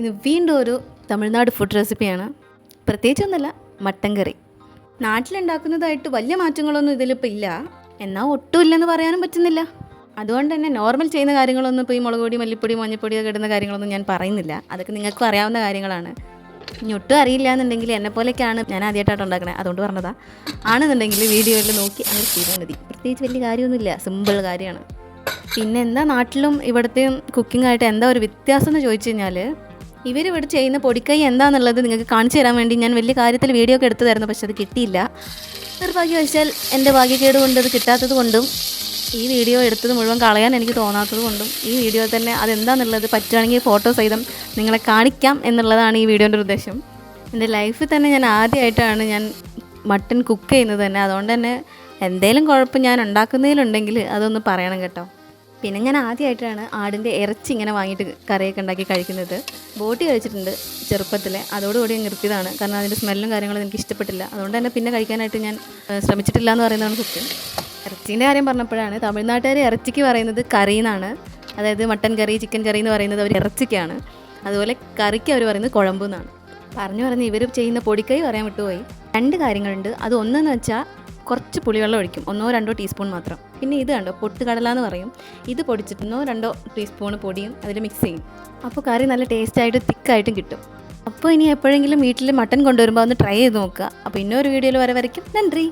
ഇത് വീണ്ടും ഒരു തമിഴ്നാട് ഫുഡ് റെസിപ്പിയാണ് പ്രത്യേകിച്ചൊന്നുമല്ല മട്ടൻ കറി. നാട്ടിലുണ്ടാക്കുന്നതായിട്ട് വലിയ മാറ്റങ്ങളൊന്നും ഇതിലിപ്പോൾ ഇല്ല. എന്നാൽ ഒട്ടും ഇല്ലെന്ന് പറയാനും പറ്റുന്നില്ല. അതുകൊണ്ട് തന്നെ നോർമൽ ചെയ്യുന്ന കാര്യങ്ങളൊന്നും ഇപ്പോൾ ഈ മുളക് പൊടി മല്ലിപ്പൊടി മഞ്ഞൾപ്പൊടി ഒക്കെ ഇടുന്ന കാര്യങ്ങളൊന്നും ഞാൻ പറയുന്നില്ല. അതൊക്കെ നിങ്ങൾക്കും അറിയാവുന്ന കാര്യങ്ങളാണ്. ഇനി ഒട്ടും അറിയില്ല എന്നുണ്ടെങ്കിൽ എന്നെ പോലെയൊക്കെയാണ് ഞാൻ ആദ്യമായിട്ടാണ് ഉണ്ടാക്കണേ. അതുകൊണ്ട് പറഞ്ഞതാ. ആണെന്നുണ്ടെങ്കിൽ വീഡിയോയിൽ നോക്കി അങ്ങനെ ചെയ്താൽ മതി. പ്രത്യേകിച്ച് വലിയ കാര്യമൊന്നുമില്ല. സിമ്പിൾ കാര്യമാണ്. പിന്നെ എന്താ നാട്ടിലും ഇവിടുത്തെയും കുക്കിംഗ് ആയിട്ട് എന്താ ഒരു വ്യത്യാസം എന്ന് ചോദിച്ചു കഴിഞ്ഞാൽ ഇവർ ഇവിടെ ചെയ്യുന്ന പൊടിക്കൈ എന്താണെന്നുള്ളത് നിങ്ങൾക്ക് കാണിച്ചു തരാൻ വേണ്ടി ഞാൻ വലിയ കാര്യത്തിൽ വീഡിയോ ഒക്കെ എടുത്തതായിരുന്നു പക്ഷെ അത് കിട്ടിയില്ല. നിർഭാഗ്യവശാൽ എന്റെ ഭാഗ്യക്കേട് കൊണ്ട് അത് കിട്ടാത്തത് കൊണ്ടും ഈ വീഡിയോ എടുത്തത് മുഴുവൻ കളയാൻ എനിക്ക് തോന്നാത്തത് കൊണ്ടും ഈ വീഡിയോ തന്നെ അതെന്താണെന്നുള്ളത് പറ്റുകയാണെങ്കിൽ ഫോട്ടോ സഹിതം നിങ്ങളെ കാണിക്കാം എന്നുള്ളതാണ് ഈ വീഡിയോന്റെ ഉദ്ദേശം. എന്റെ ലൈഫിൽ തന്നെ ഞാൻ ആദ്യമായിട്ടാണ് ഞാൻ മട്ടൺ കുക്ക് ചെയ്യുന്നത് തന്നെ. അതുകൊണ്ട് തന്നെ എന്തേലും കുഴപ്പം ഞാൻ ഉണ്ടാക്കുന്നതിലുണ്ടെങ്കിൽ അതൊന്ന് പറയണം കേട്ടോ. പിന്നെ ഞാൻ ആദ്യമായിട്ടാണ് ആടിന്റെ ഇറച്ചി ഇങ്ങനെ വാങ്ങിയിട്ട് കറിയൊക്കെ ഉണ്ടാക്കി കഴിക്കുന്നത്. ബോട്ടി കഴിച്ചിട്ടുണ്ട് ചെറുപ്പത്തിൽ. അതോടുകൂടി നിർത്തിയതാണ്. കാരണം അതിന്റെ സ്മെല്ലും കാര്യങ്ങളും എനിക്ക് ഇഷ്ടപ്പെട്ടില്ല. അതുകൊണ്ട് തന്നെ പിന്നെ കഴിക്കാനായിട്ട് ഞാൻ ശ്രമിച്ചിട്ടില്ല എന്ന് പറയുന്നതാണ് സത്യം. ഇറച്ചീന്റെ കാര്യം പറഞ്ഞപ്പോഴാണ് തമിഴ്നാട്ടുകാർ ഇറച്ചിക്ക് പറയുന്നത് കറി എന്നാണ്. അതായത് മട്ടൻ കറി ചിക്കൻ കറി എന്ന് പറയുന്നത് അവർ ഇറച്ചിക്കാണ്. അതുപോലെ കറിക്ക് അവർ പറയുന്നത് കുഴമ്പ് എന്നാണ്. പറഞ്ഞു പറഞ്ഞ് ഇവർ ചെയ്യുന്ന പൊടിക്കൈ പറയാൻ വിട്ടുപോയി. രണ്ട് കാര്യങ്ങളുണ്ട്. അത് ഒന്നെന്ന് വെച്ചാൽ കുറച്ച് പുളിവെള്ളം ഒഴിക്കും. ഒന്നോ രണ്ടോ ടീസ്പൂൺ മാത്രം. പിന്നെ ഇത് കണ്ടോ? പൊട്ടുകടല എന്ന് പറയും. ഇത് പൊടിച്ചിട്ടൊന്നോ രണ്ടോ ടീസ്പൂൺ പൊടിയും അതിൽ മിക്സ് ചെയ്യും. അപ്പോൾ കറി നല്ല ടേസ്റ്റ് ടേസ്റ്റായിട്ട് തിക്കായിട്ടും കിട്ടും. അപ്പോൾ ഇനി എപ്പോഴെങ്കിലും വീട്ടിൽ മട്ടൻ കൊണ്ടുവരുമ്പോൾ ഒന്ന് ട്രൈ ചെയ്ത് നോക്കുക. അപ്പോൾ ഇന്നൊരു വീഡിയോയിൽ വരെ വരയ്ക്കും. നന്ദി.